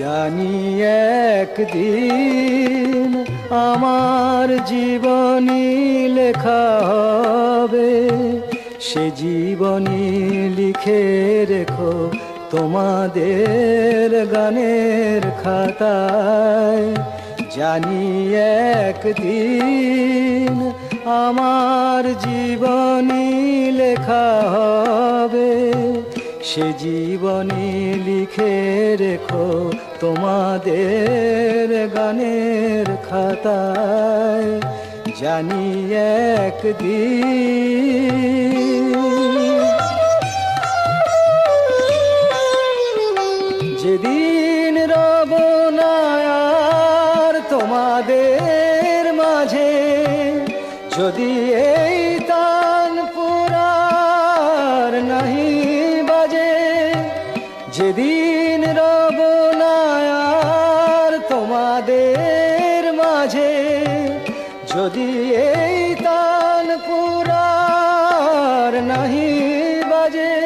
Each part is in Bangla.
জানি একদিন আমার জীবনী লেখা হবে। সে জীবনী লিখে রেখো তোমাদের গানের খাতায়। জানি একদিন আমার জীবনী লেখা হবে। সে জীবনী লিখে রেখো তোমাদের গানের খাতায়। জানি একদিন যেদিন রব তোমাদের মাঝে, যদি এই তান যেদিন রব না আর তোমাদের মাঝে, যদি এই তান পুরার নাহি বাজে,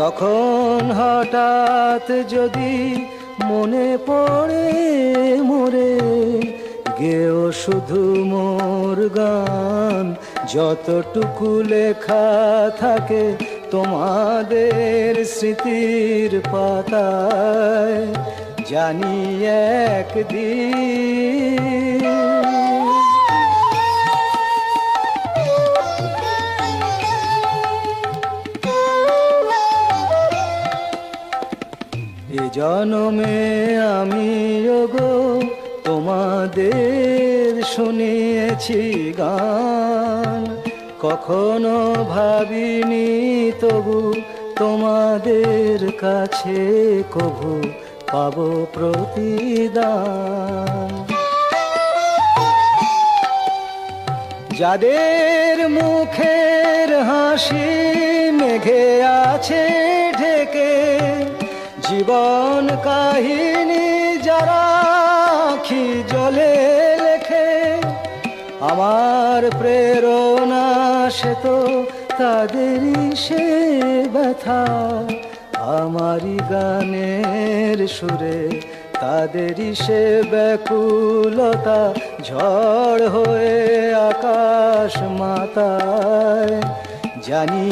তখন হঠাৎ যদি মনে পড়ে মোরে, গেও শুধু মোর গান, যতটুকু লেখা থাকে তোমাদের স্মৃতির পাতায় জানি একদিন। জনমে আমি গো তোমাদের শুনিয়েছি গান। কখনো ভাবিনি তবু তোমাদের কাছে কভু পাবো প্রতিদান। যাদের মুখের হাসি মেঘে আছে ঢেকে, জীবন কাহিনী যারা আখি জলে লেখে, আমার প্রেরণা সে তো তাদেরই সে ব্যথা। আমারই গানের সুরে তাদেরই সে ব্যাকুলতা। ঝড় হয়ে আকাশ মাতায় জানি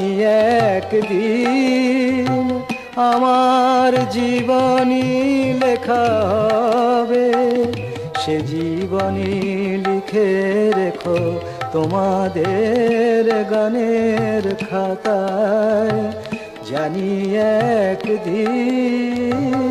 একদিন আমার জীবনী লেখা হবে। সে জীবনী লিখে রেখো তোমাদের গানের খাতায় জানি একদিন